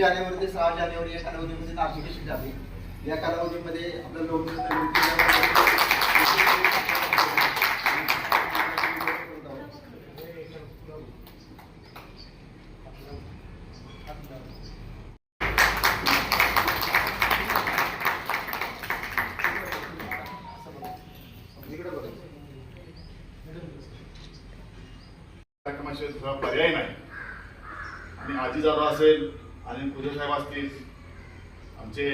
जानेवारी ते सहा जानेवारी या कालावधीमध्ये नागरिक झाली. या कालावधीमध्ये आपल्या लोक कार्यक्रमाशिवाय दुसरा पर्याय नाही. आणि आजी जाधव असेल आणि पूजा साहेब असतील आमचे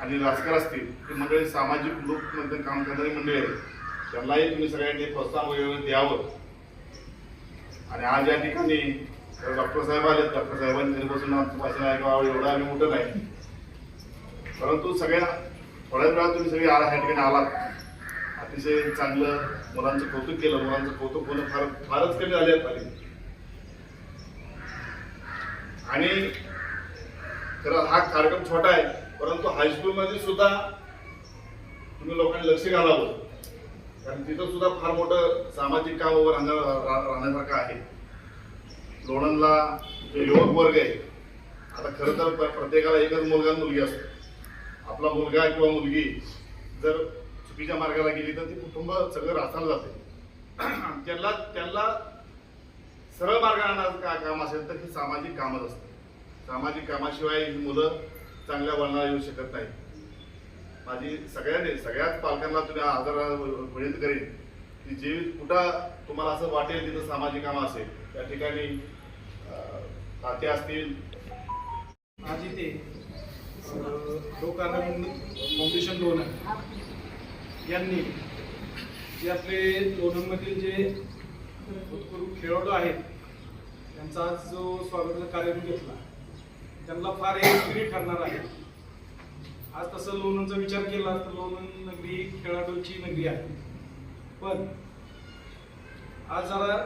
आणि राजकर असतील ही मंडळी सामाजिक ग्रुपमध्ये काम करणारी मंडळी आहेत. त्यांनाही तुम्ही सगळ्यांनी प्रोत्साहन वगैरे द्यावं. आणि आज या ठिकाणी डॉक्टर साहेब आले डॉक्टर साहेबांनी घरी बसून आमचं भाषण ऐकावं एवढं आम्ही मोठं नाही. परंतु सगळ्या थोड्याच वेळात तुम्ही सगळे आला ह्या ठिकाणी आलात. अतिशय चांगलं मुलांचं कौतुक केलं. मुलांचं कौतुक होणं फार फारच कमी झाले पाहिजे आणि खरं हा कार्यक्रम छोटा आहे परंतु हायस्कूलमध्ये सुद्धा तुम्ही लोकांनी लक्ष घालावं. कारण तिथं सुद्धा फार मोठं सामाजिक काम उभं राहण्या राहण्यासारखं आहे. लोणंदला जो युवक वर्ग आहे आता खरं तर प्र- प्रत्येकाला एकच मुलगा मुलगी असतो. आपला मुलगा किंवा मुलगी जर चुकीच्या मार्गाला गेली तर ती कुटुंब सगळं रासाला जाते. त्यांना त्यांना सरळ मार्गाने काम असेल तर हे सामाजिक कामच असतं. सामाजिक कामाशिवाय ही मुलं चांगल्या वळणाला येऊ शकत नाही माझी सगळ्यांनी सगळ्याच पालकांना तुम्ही आदर विनंती करेन की जे कुठं तुम्हाला असं वाटेल तिथं सामाजिक काम असेल त्या ठिकाणी खाते असतील. आज इथे लोकांना फाउंडेशन लोणंद यांनी जे आपले लोणंदमधील जे भूतपूर्व खेळाडू आहेत. त्यांचा आज जो स्वागत कार्यक्रम घेतला त्यांना फार एक ठरणार आहे. आज तसं लोणंदचा विचार केला तर लोणंद नगरी खेळाडूंची नगरी आहे. पण आज जरा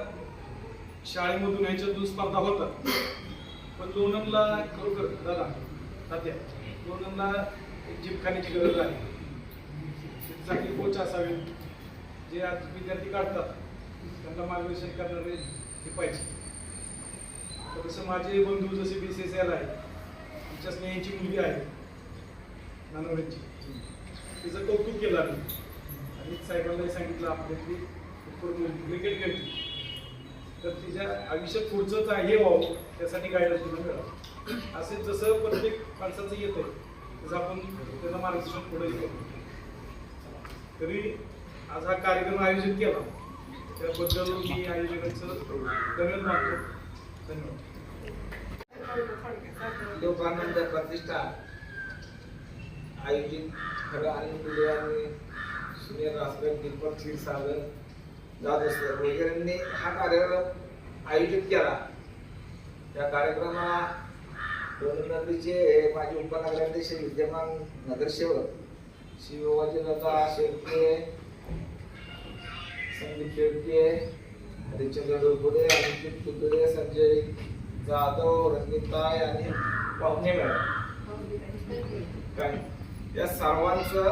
शाळेमधून ह्याच्या दोन स्पर्धा होतात. पण लोणंदला खरोखर दादा तात्या लोणंदला एक जिमखान्याची गरज आहे. तिथे चांगली कोच असावे जे आज विद्यार्थी काढतात. त्यांना मार्गदर्शन करणारे हे पाहिजे. तसं माझे बंधू जसे बी सी एस एल आहे आमच्या स्नेहाची मुलगी आहे नानवड्यांची तिचं कौतुक केलं आम्ही. आणि साहेबांनाही सांगितलं आपल्यातली क्रिकेट खेळते. तर तिच्या आयुष्यात पुढचंच आहे हे व्हावं त्यासाठी गायडन्स तुला मिळावं असे जसं प्रत्येक माणसाचं येतं तसं आपण त्याचं मार्गदर्शन पुढे घेतो तरी आज हा कार्यक्रम आयोजित केला. त्याबद्दल मी आयोजकांचं धन्यवाद मानतो. धन्यवाद. लोकानंद प्रतिष्ठा आयोजित खरं आणि पुढे आणि सुनील रासकर दीपक क्षीरसागर जात असतात वगैरेंनी हा कार्यक्रम आयोजित केला. त्या कार्यक्रमाला दोन नदीचे माझे उपनगराध्यक्ष विद्यमान नगरसेवक श्री ओवाजी दादा शेळके संदीप शेळके हरिश्चंद्र डोरगुडे अनिकेत कुतुरे संजय जाधव रंजिताय आणि पाहुणे मॅडम. या सर्वांचं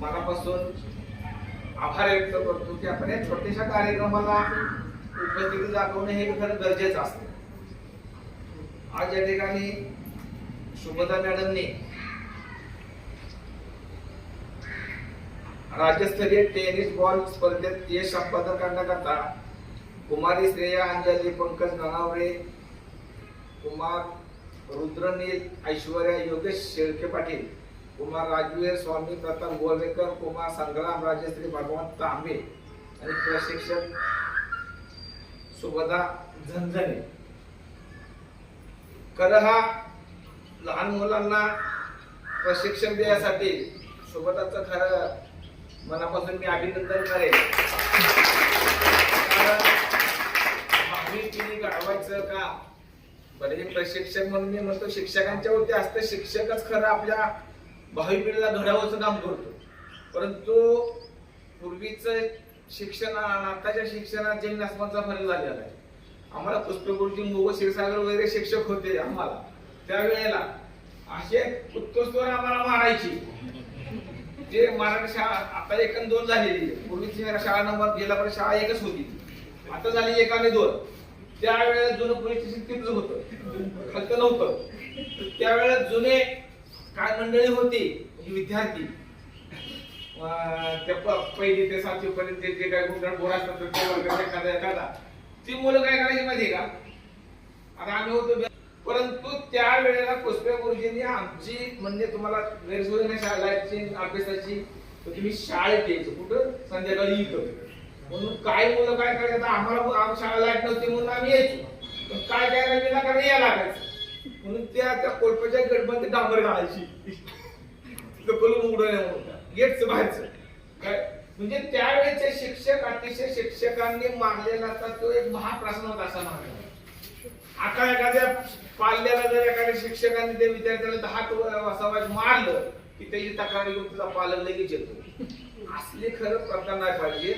मनापासून आभार व्यक्त करतो की आपण या छोट्याशा कार्यक्रमाला उपस्थिती दाखवणे हे खरं गरजेचं असतं. आज या ठिकाणी शुभदा मॅडमनी राज्यस्तरीय टेनिस बॉल स्पर्धेत यश संपादन करण्याकरता कुमारी श्रेया अंजली पंकज ननावरे कुमार रुद्रनील ऐश्वर्या योगेश शेळके पाटील कुमार राजवीर स्वामी प्रताप गोळवेकर कुमार संग्राम राजश्री भगवंत तांबे आणि प्रशिक्षक सुभदा झंझणे. कल हा लहान मुलांना प्रशिक्षण देण्यासाठी सुभदाचं खरं मनापासून मी अभिनंदन करेन. भावी पिढी घडवायचं का? बरं हे प्रशिक्षक म्हणून मी म्हणतो शिक्षकांच्या वरती असतं शिक्षकच खरं आपल्या भावी पिढीला घडवायचं काम करतो. परंतु पूर्वीचं शिक्षण आताच्या शिक्षणात जमीन आसमानचा फरक झालेला आहे आम्हाला पुष्पगुरुजी मोगो क्षीरसागर वगैरे शिक्षक होते आम्हाला. त्यावेळेला असे उत्कृष्टवर आम्हाला मारायची. जे मराठी शाळा आता एक आणि दोन झालेली पूर्वीची शाळा नंबर गेला पण शाळा एकच होती. आता झाली एक आणि दोन. त्यावेळेला जुनं पोलीस स्टेशन तिथलं होतं नव्हतं. त्यावेळेला जुने काय मंडळी होती? म्हणजे विद्यार्थी. अं, त्या पहिली ते सातवी पर्यंत जे जे काय गुंडाळ बोर असतात ते एखादा एखादा. ती मुलं काय करायची माहिती का? आता आम्ही होतो परंतु त्या वेळेला पुष्पे गुरुजींनी आमची म्हणजे तुम्हाला गैरसोय नाही शाळेची अभ्यासाची तर तुम्ही शाळेत यायचं. कुठं? संध्याकाळी इथं. म्हणून काय मुलं काय करायचं आता आम्हाला आम शाळा लाइट नव्हती म्हणून आम्ही यायचो. पण काय काय करायचं कारण यायला लागायचं. म्हणून त्या त्या कोलपाच्या गटमध्ये डांबर घालायची. तिथं कलम उघडं नाही म्हणून गेटचं बाहेरचं. काय? म्हणजे त्यावेळेचे शिक्षक अतिशय शिक्षकांनी मानलेला तो एक महाप्रश्न होता असा मानला आता एखाद्या पाल्याला जर एखाद्या शिक्षकांनी त्या विद्यार्थ्याला दहा वसावाज मारलं की त्याची तक्रार घेऊन तुझा पालक लगेच येतो. असले खरं प्रकार नाही पाहिजे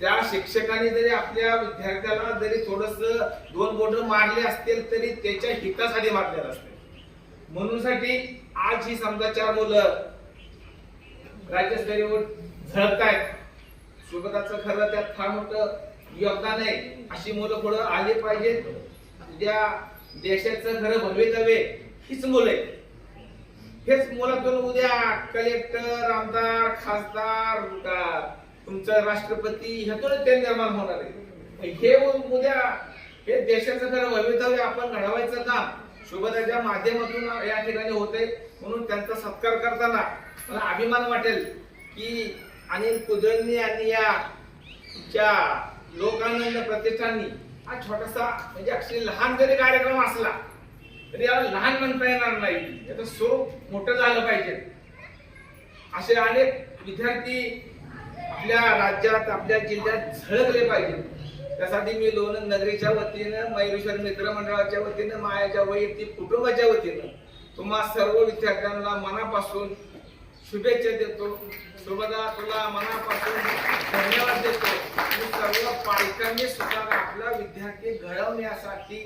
त्या शिक्षकांनी जरी आपल्या विद्यार्थ्याला जरी थोडस दोन बोट मारले असतील तरी त्याच्या हितासाठी मारलेलं असते. म्हणून साठी आज ही समजा चार मुलं राज्यस्तरीयवर झळतायत सुबताचं खरं त्यात फार मोठं योगदान आहे. अशी मुलं पुढं आली पाहिजेत. उद्या देशाचं खरं भवितव्य हीच मुलं आहेत. हेच मुलातून उद्या कलेक्टर आमदार खासदार तुमचं तुमचा राष्ट्रपती ह्यातूनच ते निर्माण होणार आहे हे उद्या हे देशाचं खरं भवितव्य आपण घडवायचं काम शुभदाच्या माध्यमातून या ठिकाणी होते म्हणून त्यांचा सत्कार करताना मला अभिमान वाटेल की अनिल कुदळनी आणि या लोकानंद प्रतिष्ठाननी हा छोटासा म्हणजे अक्षरी लहान जरी कार्यक्रम असला तरी याला लहान म्हणता येणार नाही. याचं स्वरूप मोठं झालं पाहिजे. असे अनेक विद्यार्थी आपल्या राज्यात आपल्या जिल्ह्यात झळकले पाहिजे त्यासाठी मी लोणंद नगरीच्या वतीनं मयुरेश्वर मित्र मंडळाच्या वतीनं मायाच्या वैयक्तिक कुटुंबाच्या वतीनं तुम्हा सर्व विद्यार्थ्यांना मनापासून शुभेच्छा देतो. सुभदा तुला मनापासून धन्यवाद देतो. मी सर्व पालकांनी सुद्धा आपला विद्यार्थी घडवण्यासाठी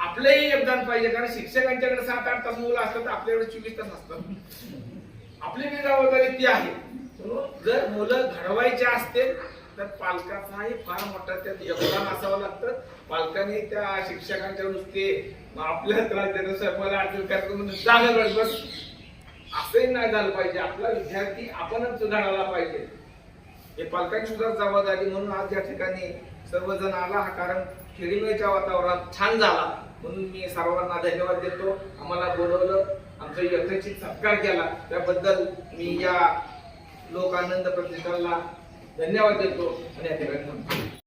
आपलंही योगदान पाहिजे. कारण शिक्षकांच्याकडे सात आठ तास मुलं असतात तर आपल्याकडे चोवीस तास असतात आपली जी जबाबदारी ती आहे. जर मुलं घडवायचे असतील तर पालकाचाही फार मोठा त्यात योगदान असावं लागतं. पालकांनी त्या शिक्षकांच्या नुसते आपल्या त्रास देतो सर मला अडचण करतो म्हणून झालं बस असंही नाही झालं पाहिजे. आपला विद्यार्थी आपणच सुधारायला पाहिजे. हे पालकांची सुद्धा जबाबदारी म्हणून आज या ठिकाणी सर्वजण आला हा कारण खेळीमेळच्या वातावरणात छान झाला. म्हणून मी सर्वांना धन्यवाद देतो. आम्हाला बोलवलं. आमचा यथेचित सत्कार केला. त्याबद्दल मी या लोक आनंद प्रतिष्ठानला धन्यवाद देतो. आणि या ठिकाणी